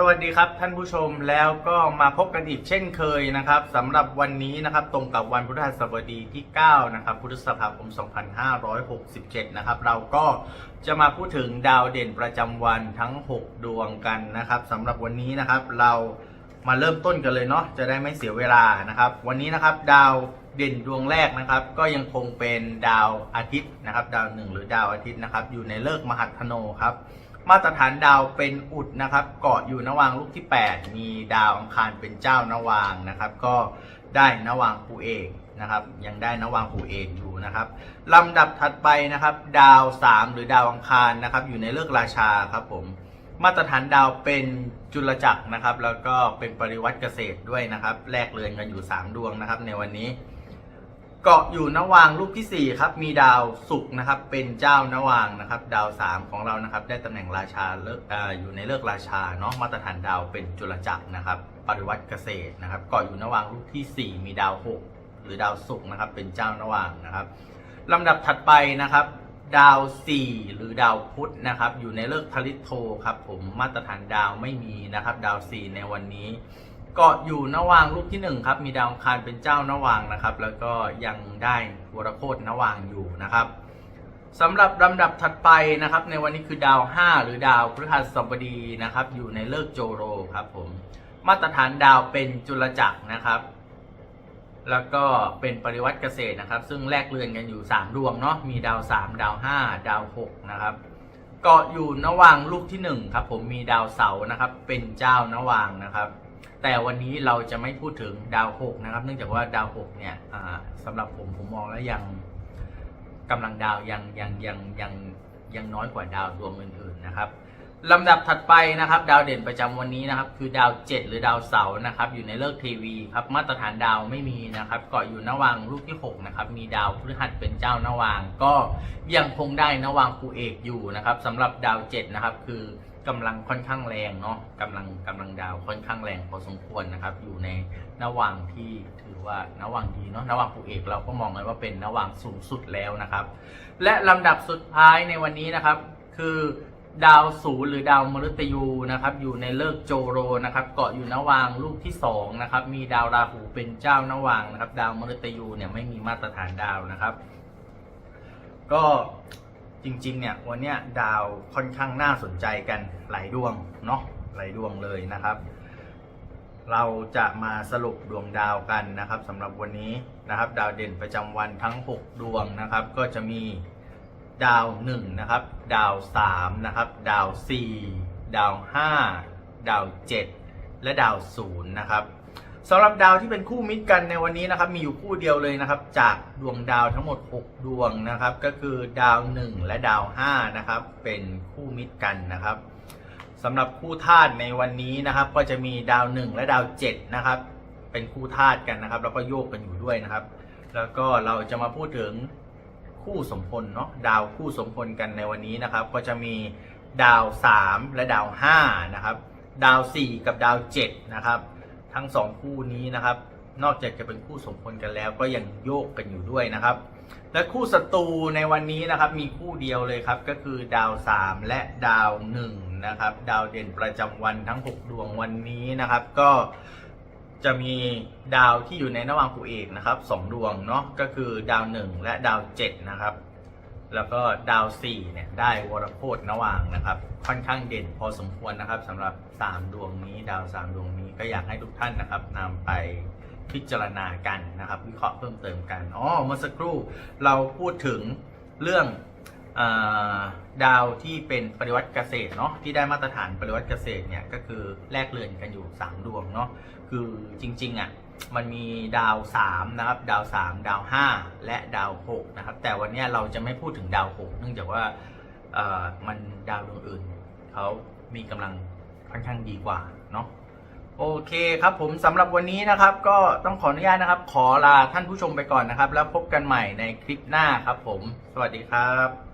สวัสดีครับท่านผู้ชมแล้วก็มาพบกันอีกเช่นเคยนะครับสำหรับวันนี้นะครับตรงกับวันพฤหัสบดีที่ 9 นะครับ พุทธศักราช2567 นะครับเราก็จะมาพูดถึงดาวเด่นประจำวันทั้ง 6 ดวงกันนะครับสำหรับวันนี้นะครับเรามาเริ่มต้นกันเลยเนาะจะได้ไม่เสียเวลานะครับ วันนี้นะครับดาวเด่นดวงแรกนะครับ ก็ยังคงเป็นดาวอาทิตย์นะครับ ดาวหนึ่งหรือดาวอาทิตย์นะครับ อยู่ในเลิกมหัทโนครับ มาตรฐานดาวเป็นอุดนะครับ เกาะอยู่นวางลูกที่ 8 มีดาวอังคารเป็นเจ้านวางนะครับ ก็ได้นวางปูเอกนะครับ ยังได้นวางปูเอกอยู่นะครับลำดับถัดไปนะครับ ดาว 3 หรือดาวอังคารนะครับ อยู่ในเลิกราชาครับผมมาตรฐานดาวเป็นจุลจักรนะครับ แล้วก็เป็นปริวัติเกษตรด้วยนะครับแลกเรือนกันอยู่ 3 ดวงนะครับ ในวันนี้ เกาะอยู่นวางลูกที่ 4 ครับ มีดาวศุกร์นะครับ เป็นเจ้านวางนะครับ ดาว 3 ของเรานะครับ ได้ตำแหน่งราชาเลิกอออยู่ในเลิกราชาเนาะมาตรฐานดาวเป็นจุลจักรนะครับปริวัติเกษตรนะครับ เกาะอยู่นวางลูกที่ 4 มีดาว 6 หรือดาวศุกร์นะครับ เป็นเจ้านวางนะครับลำดับถัดไปนะครับ ดาว 4 หรือดาวพุธนะครับ อยู่ในเลิกทริโทครับ ผมมาตรฐานดาวไม่มีนะครับ ดาว 4 ในวันนี้ เกาะอยู่นวางลูกที่หนึ่งครับ มีดาวอังคารเป็นเจ้านวางนะครับ แล้วก็ยังได้วรโคตนวางอยู่นะครับสำหรับลำดับถัดไปนะครับ ในวันนี้คือดาว 5 หรือดาวพฤหัสบดีนะครับ อยู่ในเลิกโจโรครับผมมาตรฐานดาวเป็นจุลจักรนะครับ แล้วก็เป็นปริวัติเกษตรนะครับ ซึ่งแลกเรือนกันอยู่ 3 ดวงเนาะมีดาว 3 ดาว 5 ดาว 6 นะครับเกาะอยู่นวางลูกที่ 1 ครับ ผมมีดาวเสาร์นะครับ เป็นเจ้านวางนะครับ แต่วันนี้เราจะไม่พูดถึงดาวหกนะครับ เนื่องจากว่าดาวหกเนี่ยอ่าสำหรับผมผมมองแล้วยังกำลังดาวยังยังยังยังยังน้อยกว่าดาวดวงอื่นๆนะครับลำดับถัดไปนะครับ ดาวเด่นประจำวันนี้นะครับ คือดาว7หรือดาวเสาร์นะครับ อยู่ในเลิกทีวีครับมาตรฐานดาวไม่มีนะครับเกาะอยู่นวางลูกที่6นะครับมีดาวพฤหัสเป็นเจ้านวางก็ยังคงได้นวางคูเอกอยู่นะครับสำหรับดาว7นะครับคือ กำลังค่อนข้างแรงเนาะกำลังกำลังดาวค่อนข้างแรงพอสมควรนะครับ อยู่ในนวังที่ถือว่านวังดีเนาะนวังปูเอกเราก็มองกันว่าเป็นนวังสูงสุดแล้วนะครับ และลำดับสุดท้ายในวันนี้นะครับ คือดาวศูนย์หรือดาวมฤตยูนะครับ อยู่ในเลิกโจโรนะครับ เกาะอยู่นวางลูกที่สองนะครับ มีดาวราหูเป็นเจ้านวางนะครับ ดาวมฤตยูเนี่ยไม่มีมาตรฐานดาวนะครับ ก็ จริงๆเนี่ยวันนี้ดาวค่อนข้างน่าสนใจกันหลายดวงเนาะหลายดวงเลยนะครับ เราจะมาสรุปดวงดาวกันนะครับสำหรับวันนี้นะครับ ดาวเด่นประจำวันทั้ง 6 ดวงนะครับ ก็จะมีดาว1นะครับ ดาว3นะครับ ดาว 4 ดาว 5 ดาว 7 และดาว0นะครับ สำหรับดาวที่เป็นคู่มิตรกันในวันนี้นะครับ มีอยู่คู่เดียวเลยนะครับ จากดวงดาวทั้งหมด 6 ดวงนะครับ ก็คือดาว 1 และดาว5นะครับ เป็นคู่มิตรกันนะครับสำหรับคู่ธาตุในวันนี้นะครับ ก็จะมีดาว 1 และดาว7นะครับ เป็นคู่ธาตุกันนะครับ แล้วก็โยกกันอยู่ด้วยนะครับ แล้วก็เราจะมาพูดถึงคู่สมพลเนาะดาวคู่สมพลกันในวันนี้นะครับ ก็จะมีดาว 3 และดาว5นะครับ ดาว 4 กับดาว7นะครับ ทั้งสองคู่นี้นะครับ นอกจากจะเป็นคู่สมพลกันแล้วก็ยังโยกกันอยู่ด้วยนะครับ และคู่ศัตรูในวันนี้นะครับ มีคู่เดียวเลยครับก็คือดาว 3 และดาว1นะครับ ดาวเด่นประจำวันทั้ง 6 ดวงวันนี้นะครับ ก็จะมีดาวที่อยู่ในนวังคูเอกนะครับสองดวงเนาะก็คือดาว 1 และดาว7นะครับ แล้วก็ดาว4เนี่ยได้วรโคตนวางนะครับ ค่อนข้างเด่นพอสมควรนะครับสำหรับ 3 ดวงนี้ดาว 3 ดวงนี้ก็อยากให้ทุกท่านนะครับนำไปพิจารณากันนะครับวิเคราะห์เพิ่มเติมกันอ๋อเมื่อสักครู่เราพูดถึงเรื่องอดาวที่เป็นปริวัติเกษตรเนาะที่ได้มาตรฐานปริวัติเกษตรเนี่ยก็คือแลกเรือนกันอยู่ 3 ดวงเนาะคือจริงๆอะ มันมีดาว 3 นะครับ ดาว 3 ดาว 5 และดาว 6 นะครับ แต่วันนี้เราจะไม่พูดถึงดาว 6 เนื่องจากว่ามันดาวดวงอื่น เขามีกำลังค่อนข้างดีกว่าเนาะโอเคครับผมสำหรับวันนี้นะครับ ก็ต้องขออนุญาตนะครับ ขอลาท่านผู้ชมไปก่อนนะครับ แล้วพบกันใหม่ในคลิปหน้าครับผม สวัสดีครับ